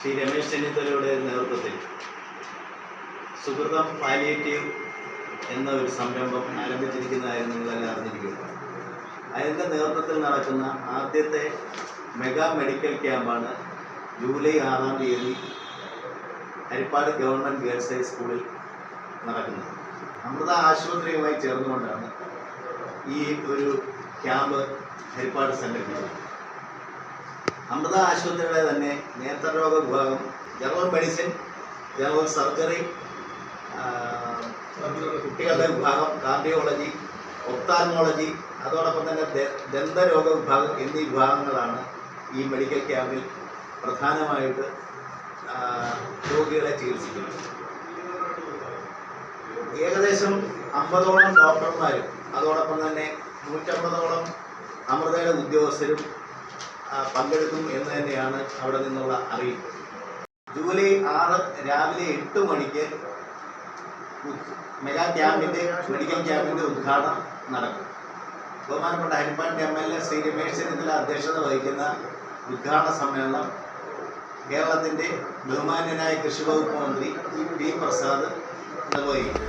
ശ്രീ രമേശ് ചെന്നിത്തലയുടെ നേതൃത്വത്തിൽ സുഹൃതം പാലിയേറ്റീവ് എന്ന ഒരു സംരംഭം ആരംഭിച്ചിരിക്കുന്നതായിരുന്നു നിങ്ങളെല്ലാം അറിഞ്ഞിരിക്കുക അതിന്റെ നേതൃത്വത്തിൽ നടക്കുന്ന ആദ്യത്തെ മെഗാ മെഡിക്കൽ ക്യാമ്പാണ് ജൂലൈ ആറാം തീയതി ഹരിപ്പാട് ഗവൺമെന്റ് ഗേൾസ് ഹൈസ്കൂളിൽ നടക്കുന്നത്. അമൃത ആശുപത്രിയുമായി ചേർന്നുകൊണ്ടാണ് ഈ ഒരു ക്യാമ്പ് ഹരിപ്പാട് സംഘടിപ്പിച്ചത്. അമൃത ആശുപത്രികളെ തന്നെ നേത്രരോഗ വിഭാഗം ജനറൽ മെഡിസിൻ ജനറൽ സർജറി കുട്ടികളുടെ വിഭാഗം കാർഡിയോളജി ഒപ്താൽമോളജി അതോടൊപ്പം തന്നെ ദന്തരോഗ വിഭാഗം എന്നീ വിഭാഗങ്ങളാണ് ഈ മെഡിക്കൽ ക്യാമ്പിൽ പ്രധാനമായിട്ട് രോഗികളെ ചികിത്സിക്കുന്നത്. ഏകദേശം അമ്പതോളം ഡോക്ടർമാരും അതോടൊപ്പം തന്നെ നൂറ്റമ്പതോളം അമൃതയുടെ ഉദ്യോഗസ്ഥരും പങ്കെടുക്കും എന്ന് തന്നെയാണ് അവിടെ നിന്നുള്ള അറിയിപ്പ്. ജൂലൈ ആറ് രാവിലെ എട്ട് മണിക്ക് മെഗാ ക്യാമ്പിന്റെ മെഡിക്കൽ ക്യാമ്പിന്റെ ഉദ്ഘാടനം നടക്കും. ബഹുമാനപ്പെട്ട Haripad M L A Shri Ramesh Chennithala അധ്യക്ഷത വഹിക്കുന്ന ഉദ്ഘാടന സമ്മേളനം കേരളത്തിന്റെ ബഹുമാന്യനായ കൃഷി വകുപ്പ് മന്ത്രി പി. പ്രസാദ് നിർവഹിക്കും.